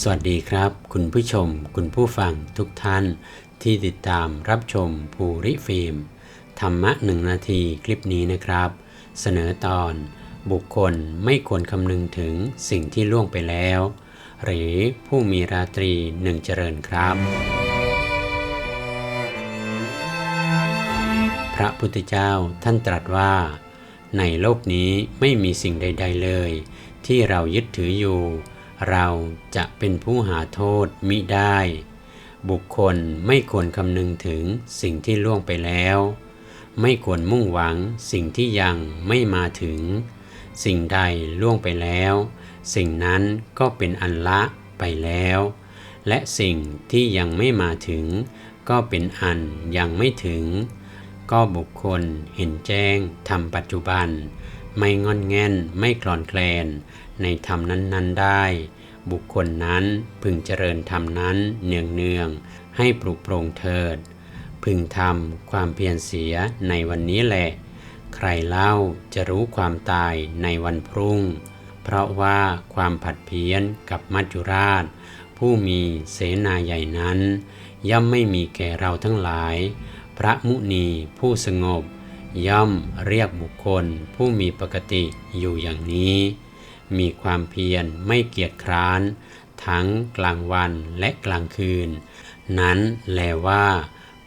สวัสดีครับ คุณผู้ชม คุณผู้ฟังทุกท่านที่ติดตามรับชมภูริฟิล์มธรรมะหนึ่งนาทีคลิปนี้นะครับ เสนอตอนบุคคลไม่ควรคำนึงถึงสิ่งที่ล่วงไปแล้ว หรือผู้มีราตรีหนึ่งเจริญครับ พระพุทธเจ้าท่านตรัสว่า ในโลกนี้ไม่มีสิ่งใด ๆเลย ที่เรายึดถืออยู่ เราจะเป็นผู้หาโทษมิได้ บุคคลไม่ควรคำนึงถึงสิ่งที่ล่วงไปแล้ว ไม่ควรมุ่งหวังสิ่งที่ยังไม่มาถึง สิ่งใดล่วงไปแล้ว สิ่งนั้นก็เป็นอันละไปแล้ว และสิ่งที่ยังไม่มาถึง ก็เป็นอันยังไม่ถึง ก็บุคคลเห็นแจ้งทำปัจจุบัน ไม่งอนแงนไม่คลอนแคลน ในธรรมนั้น ๆได้ บุคคลนั้นพึงเจริญธรรมนั้นเนืองเนืองให้ปลุกโปรงเถิด พึงทำความเพียรเสียในวันนี้แหละ ใครเล่าจะรู้ความตายในวันพรุ่ง เพราะว่าความผัดเพี้ยนกับมัจจุราช ผู้มีเสนาใหญ่นั้น ย่อมไม่มีแก่เราทั้งหลาย พระมุนีผู้สงบ ย่อมเรียกบุคคล ผู้มีปกติอยู่อย่างนี้ มีความเพียรไม่เกียจคร้าน ทั้งกลางวันและกลางคืน นั้นแลว่า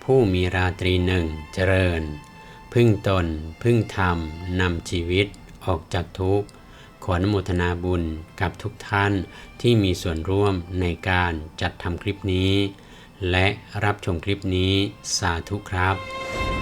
ผู้มีราตรีหนึ่งเจริญ พึ่งตนพึ่งธรรมนำชีวิตออกจากทุกข์ขออนุโมทนาบุญกับทุกท่านที่มีส่วนร่วมในการจัดทำคลิปนี้ และรับชมคลิปนี้สาธุครับ